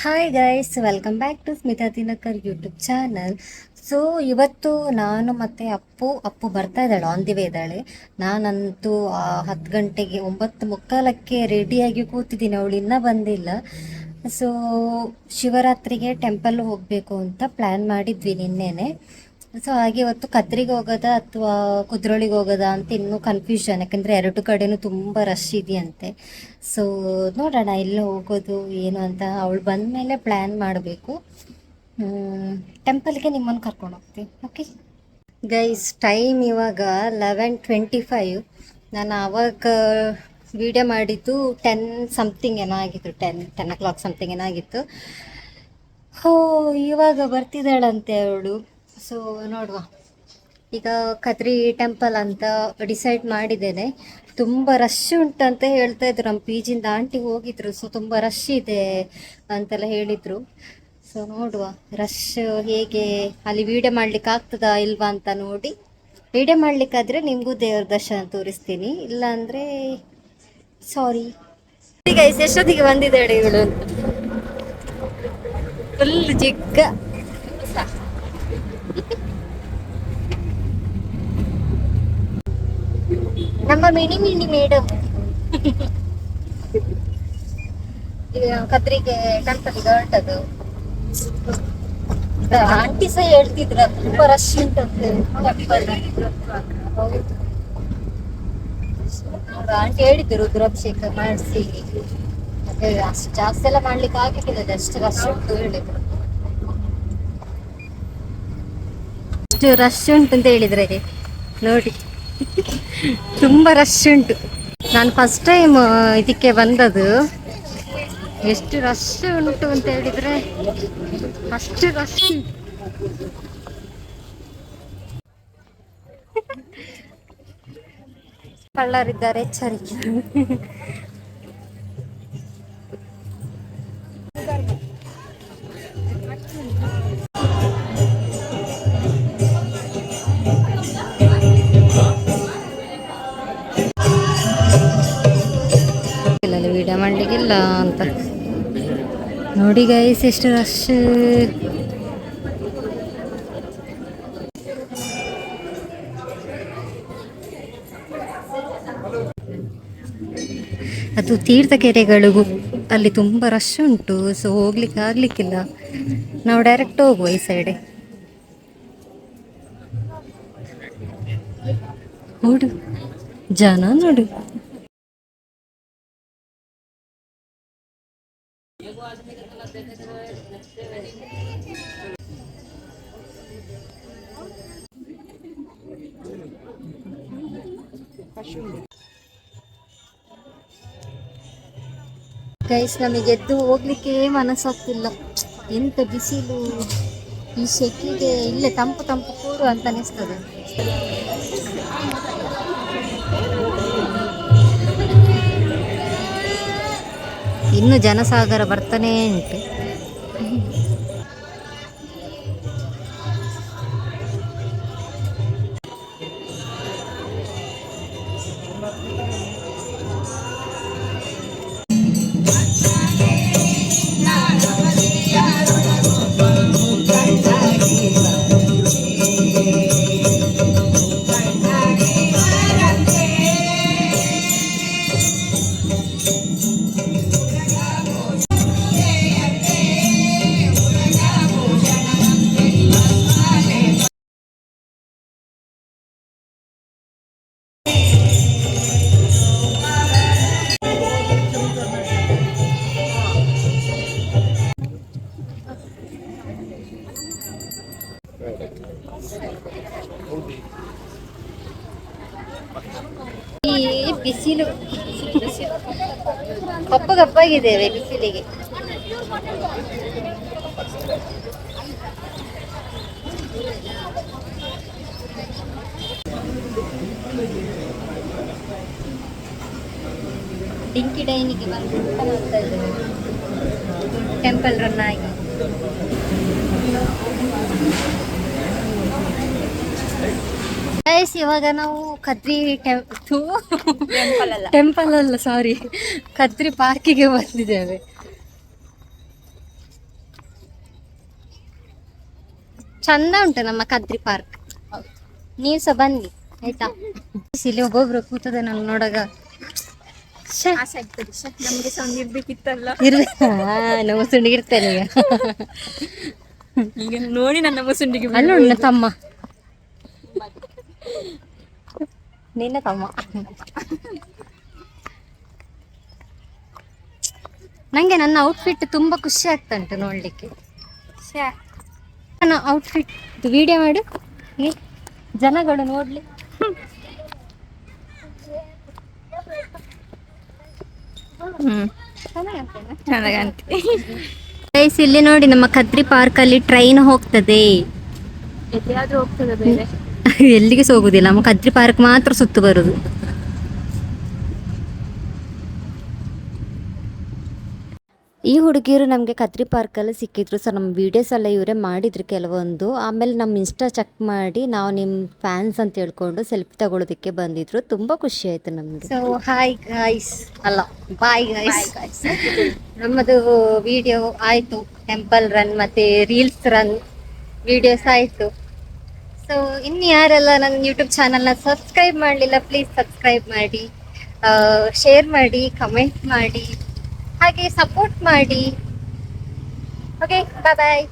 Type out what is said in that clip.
Hi guys welcome back to Smita Dinakar YouTube channel so ಇವತ್ತು ನಾನು ಮತ್ತು ಅಪ್ಪು ಅಪ್ಪು ಬರ್ತಾ ಇದ್ದಾಳೆ ಆನ್ ದಿ ವೇ ಇದ್ದಾಳೆ. ನಾನಂತೂ ಹತ್ತು ಗಂಟೆಗೆ, ಒಂಬತ್ತು ಮುಕ್ಕಾಲಕ್ಕೆ ರೆಡಿಯಾಗಿ ಕೂತಿದ್ದೀನಿ. ಅವಳು ಇನ್ನೂ ಬಂದಿಲ್ಲ. ಸೊ ಶಿವರಾತ್ರಿಗೆ ಟೆಂಪಲ್ ಹೋಗಬೇಕು ಅಂತ ಪ್ಲ್ಯಾನ್ ಮಾಡಿದ್ವಿ ನಿನ್ನೆನೆ. ಸೊ ಹಾಗೆ ಇವತ್ತು ಕತ್ರಿಗೆ ಹೋಗೋದಾ ಅಥವಾ ಕುದ್ರೋಳಿಗೆ ಹೋಗೋದಾ ಅಂತ ಇನ್ನೂ ಕನ್ಫ್ಯೂಷನ್ ಯಾಕಂದ್ರೆ ಎರಡು ಕಡೆನೂ ತುಂಬ ರಶ್ ಇದೆಯಂತೆ. ಸೊ ನೋಡೋಣ ಎಲ್ಲ ಹೋಗೋದು ಏನು ಅಂತ. ಅವಳು ಬಂದ ಮೇಲೆ ಪ್ಲ್ಯಾನ್ ಮಾಡಬೇಕು ಟೆಂಪಲ್ಗೆ ನಿಮ್ಮನ್ನು ಕರ್ಕೊಂಡು ಹೋಗ್ತೀನಿ ಓಕೆ ಗೈಸ್ ಟೈಮ್ ಇವಾಗ ಲೆವೆನ್ ಟ್ವೆಂಟಿ ಫೈವ್ ನಾನು ಆವಾಗ ವಿಡಿಯೋ ಮಾಡಿದ್ದು ಟೆನ್ ಸಮಥಿಂಗ್ ಏನೋ ಆಗಿತ್ತು ten ten o'clock something ಏನಾಗಿತ್ತು ಹೋ, ಇವಾಗ ಬರ್ತಿದ್ದಾಳಂತೆ ಅವಳು. ಸೊ ನೋಡುವ. ಈಗ ಕದ್ರಿ ಟೆಂಪಲ್ ಅಂತ ಡಿಸೈಡ್ ಮಾಡಿದ್ದೇನೆ. ತುಂಬ ರಶ್ ಉಂಟಂತ ಹೇಳ್ತಾ ಇದ್ರು. ನಮ್ಮ ಪಿ ಆಂಟಿ ಹೋಗಿದ್ರು. ಸೊ ತುಂಬ ರಶ್ ಇದೆ ಅಂತೆಲ್ಲ ಹೇಳಿದ್ರು. ಸೊ ನೋಡುವ. ರಶ್ ಹೇಗೆ? ಅಲ್ಲಿ ವೀಡಿಯೋ ಮಾಡ್ಲಿಕ್ಕೆ ಆಗ್ತದಾ ಇಲ್ವಾ ಅಂತ ನೋಡಿ. ವಿಡಿಯೋ ಮಾಡ್ಲಿಕ್ಕಾದ್ರೆ ನಿಮಗೂ ದೇವ್ರ ದರ್ಶನ ತೋರಿಸ್ತೀನಿ. ಇಲ್ಲ ಅಂದರೆ ಸಾರಿ ಈಗ ಎಷ್ಟೊತ್ತಿಗೆ ಬಂದಿದ್ದಾಳೆ ಇವಳು ಅಂತ? ಫುಲ್ ಜಿಗ್ಗ. ನಮ್ಮ ಮಿನಿ ಮಿನಿ ಮೇಡಮ್ ಕದ್ರಿಗೆ ಟೆಂಪಲ್ಗೆ ಹೊರಟದು ಆಂಟಿ ಸಹ ಹೇಳ್ತಿದ್ರ, ತುಂಬಾ ರಶ್ ಉಂಟಂತೆ ಆಂಟಿ ಹೇಳಿದ್ರು ರುದ್ರಾಭಿಷೇಕ ಮಾಡಿಸಿ. ಅಷ್ಟು ಜಾಸ್ತಿ ಎಲ್ಲ ಮಾಡ್ಲಿಕ್ಕೆ ಆಗಿಲ್ಲ ಅಷ್ಟು ರಶ್ ಉಂಟು ಹೇಳಿದ್ರು. ಅಷ್ಟು ರಶ್ ಉಂಟು ಅಂತ ಹೇಳಿದ್ರೆ. ನೋಡಿ, ತುಂಬಾ ರಶ್ ಉಂಟು. ನಾನು ಫಸ್ಟ್ ಟೈಮ್ ಇದಕ್ಕೆ ಬಂದದ್ದು. ಎಷ್ಟು ರಶ್ ಉಂಟು ಅಂತ ಹೇಳಿದ್ರೆ, ಅಷ್ಟು ರಶ್ ಕಳ್ಳರಿದ್ದಾರೆ ಎಚ್ಚರಿಕೆ ಮಾಡ್ಲಿಕ್ಕಿಲ್ಲ ಅಂತ. ನೋಡಿ ಗೈಸ್ ಎಷ್ಟು ರಶ್ ಅದು ತೀರ್ಥಕೆರೆಗಳು ಅಲ್ಲಿ ತುಂಬ ರಶ್ ಉಂಟು ಸೊ ಹೋಗ್ಲಿಕ್ಕೆ ಆಗ್ಲಿಕ್ಕಿಲ್ಲ. ನಾವು ಡೈರೆಕ್ಟ್ ಹೋಗುವ ಈ ಸೈಡೆ ನೋಡು, ಜನ ನೋಡು. ಗೈಸ್ ನಮಗೆ ಎದ್ದು ಹೋಗ್ಲಿಕ್ಕೆ ಮನಸ್ಸಾಗ್ತಿಲ್ಲ. ಎಂತ ಬಿಸಿಲು, ಈ ಸೆಕೆಗೆ ಇಲ್ಲೇ ತಂಪು ತಂಪು ಕೂರು ಅಂತ ಅನಿಸ್ತದೆ. ಇನ್ನು ಜನಸಾಗರ ಬರ್ತಾನೆ ಉಂಟು. ಈ ಬಿಸಿಲು ಕಪ್ಪು ಕಪ್ಪಾಗಿದ್ದೇವೆ ಬಿಸಿಲಿಗೆ. ಡಿಂಕಿ ಡೈನಿಗೆ ಬಂದು ಊಟ ಮಾಡ್ತಾ ಇದ್ದೇವೆ. ಟೆಂಪಲ್ ರನ್ ಗೈಸ್ ಇವಾಗ ನಾವು ಕದ್ರಿ ಟೆಂಪಲ್ ಅಲ್ಲ. ಸಾರಿ ಕದ್ರಿ ಪಾರ್ಕಿಗೆ ಬಂದಿದ್ದೇವೆ. ಚಂದ ಉಂಟು ನಮ್ಮ ಕದ್ರಿ ಪಾರ್ಕ್ ನೀವು ಸಹ ಬನ್ನಿ ಆಯ್ತಾ? ಇಲ್ಲಿ ಒಬ್ಬೊಬ್ರು ಕೂತದೆ ನಾನು ನೋಡಾಗ. ಇರ್ಬೇಕಿತ್ತಲ್ಲ. ನಮ್ಮ ಸುಂಡಿಗಿರ್ತಾನೆ ಈಗ. ನೋಡಿ ನನ್ನ ಮುಸುಂಡಿಗೆ ಅಲ್ಲ ತಮ್ಮ. ನಿನ್ನ ತಮ್ಮ. ನಂಗೆ ನನ್ನ ಔಟ್ಫಿಟ್ ತುಂಬಾ ಖುಷಿ ಆಗ್ತಾ ಉಂಟು ನೋಡ್ಲಿಕ್ಕೆ. ನನ್ನ ಔಟ್ಫಿಟ್ ವಿಡಿಯೋ ಮಾಡು. ಜನಗಳು ನೋಡ್ಲಿ. ಇಲ್ಲಿ ನೋಡಿ ನಮ್ಮ ಕದ್ರಿ ಪಾರ್ಕ್ ಅಲ್ಲಿ ಟ್ರೈನ್ ಹೋಗ್ತದೆ. ಹೋಗ್ತದೆ ಬೇರೆ. ಎಲ್ಲಿಗೆ ಸಹ ಹೋಗುದಿಲ್ಲ ನಮ್ಮ ಕದ್ರಿ ಪಾರ್ಕ್ ಮಾತ್ರ ಸುತ್ತು ಬರುದು. ಈ ಹುಡುಗಿಯರು ನಮಗೆ ಕದ್ರಿ ಪಾರ್ಕಲ್ಲಿ ಸಿಕ್ಕಿದ್ರು ಸೊ ನಮ್ಮ ವೀಡಿಯೋಸ್ ಎಲ್ಲ ಇವರೇ ಮಾಡಿದ್ರು ಕೆಲವೊಂದು. ಆಮೇಲೆ ನಮ್ಮ ಇನ್ಸ್ಟಾ ಚೆಕ್ ಮಾಡಿ ನಾವು ನಿಮ್ಮ ಫ್ಯಾನ್ಸ್ ಅಂತ ಹೇಳ್ಕೊಂಡು ಸೆಲ್ಫಿ ತಗೊಳ್ಳೋದಕ್ಕೆ ಬಂದಿದ್ರು. ತುಂಬ ಖುಷಿ ಆಯ್ತು ನಮಗೆ. ಸೊ ಹಾಯ್ ಗಾಯ್ಸ್ ಅಲ್ಲ ಬಾಯ್ ಗಾಯ್ಸ್ ನಮ್ಮದು ವಿಡಿಯೋ ಆಯಿತು. ಟೆಂಪಲ್ ರನ್ ಮತ್ತು ರೀಲ್ಸ್ ರನ್ ವಿಡಿಯೋಸ್ ಆಯಿತು. ಸೊ ಇನ್ನು ಯಾರೆಲ್ಲ ನನ್ನ ಯೂಟ್ಯೂಬ್ ಚಾನಲ್ನ ಸಬ್ಸ್ಕ್ರೈಬ್ ಮಾಡಲಿಲ್ಲ ಪ್ಲೀಸ್ ಸಬ್ಸ್ಕ್ರೈಬ್ ಮಾಡಿ. ಶೇರ್ ಮಾಡಿ ಕಮೆಂಟ್ ಮಾಡಿ. ಹಾಗೆ ಸಪೋರ್ಟ್ ಮಾಡಿ. ಓಕೆ ಬಾಯ್ ಬಾಯ್